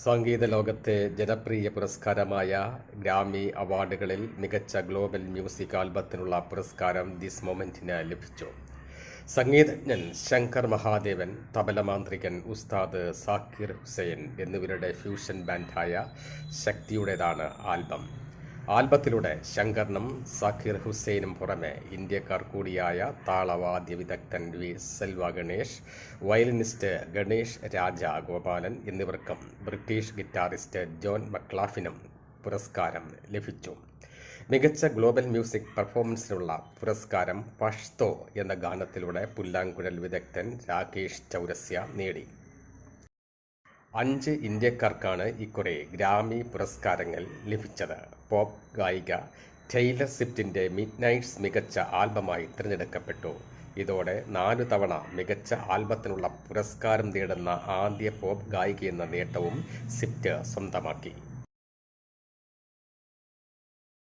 സംഗീത ലോകത്തെ ജനപ്രിയ പുരസ്കാരമായ ഗ്രാമി അവാർഡുകളിൽ മികച്ച ഗ്ലോബൽ മ്യൂസിക് ആൽബത്തിനുള്ള പുരസ്കാരം ദിസ് മൊമെന്റിന് ലഭിച്ചു. സംഗീതജ്ഞൻ ശങ്കർ മഹാദേവൻ തബലമാന്ത്രികൻ ഉസ്താദ് സാക്കിർ ഹുസൈൻ എന്നിവരുടെ ഫ്യൂഷൻ ബാൻഡായ ശക്തിയുടേതാണ് ആൽബം. ആൽബത്തിലൂടെ ശങ്കറിനും സാക്കിർ ഹുസൈനും പുറമെ ഇന്ത്യക്കാർ കൂടിയായ താളവാദ്യ വിദഗ്ധൻ വി സെൽവ ഗണേഷ് വയലിനിസ്റ്റ് ഗണേഷ് രാജ ഗോപാലൻ എന്നിവർക്കും ബ്രിട്ടീഷ് ഗിറ്റാറിസ്റ്റ് ജോൺ മക്ലാഫിനും പുരസ്കാരം ലഭിച്ചു. മികച്ച ഗ്ലോബൽ മ്യൂസിക് പെർഫോമൻസിനുള്ള പുരസ്കാരം പഷ്തോ എന്ന ഗാനത്തിലൂടെ പുല്ലാങ്കുഴൽ വിദഗ്ധൻ രാകേഷ് ചൗരസ്യ നേടി. അഞ്ച് ഇന്ത്യക്കാർക്കാണ് ഇക്കുറി ഗ്രാമി പുരസ്കാരങ്ങൾ ലഭിച്ചത്. പോപ്പ് ഗായിക ടൈലർ സ്വിഫ്റ്റിന്റെ മിഡ് നൈറ്റ്സ് മികച്ച ആൽബമായി തിരഞ്ഞെടുക്കപ്പെട്ടു. ഇതോടെ നാലു തവണ മികച്ച ആൽബത്തിനുള്ള പുരസ്കാരം നേടുന്ന ആദ്യ പോപ്പ് ഗായിക എന്ന നേട്ടവും സ്വിഫ്റ്റ് സ്വന്തമാക്കി.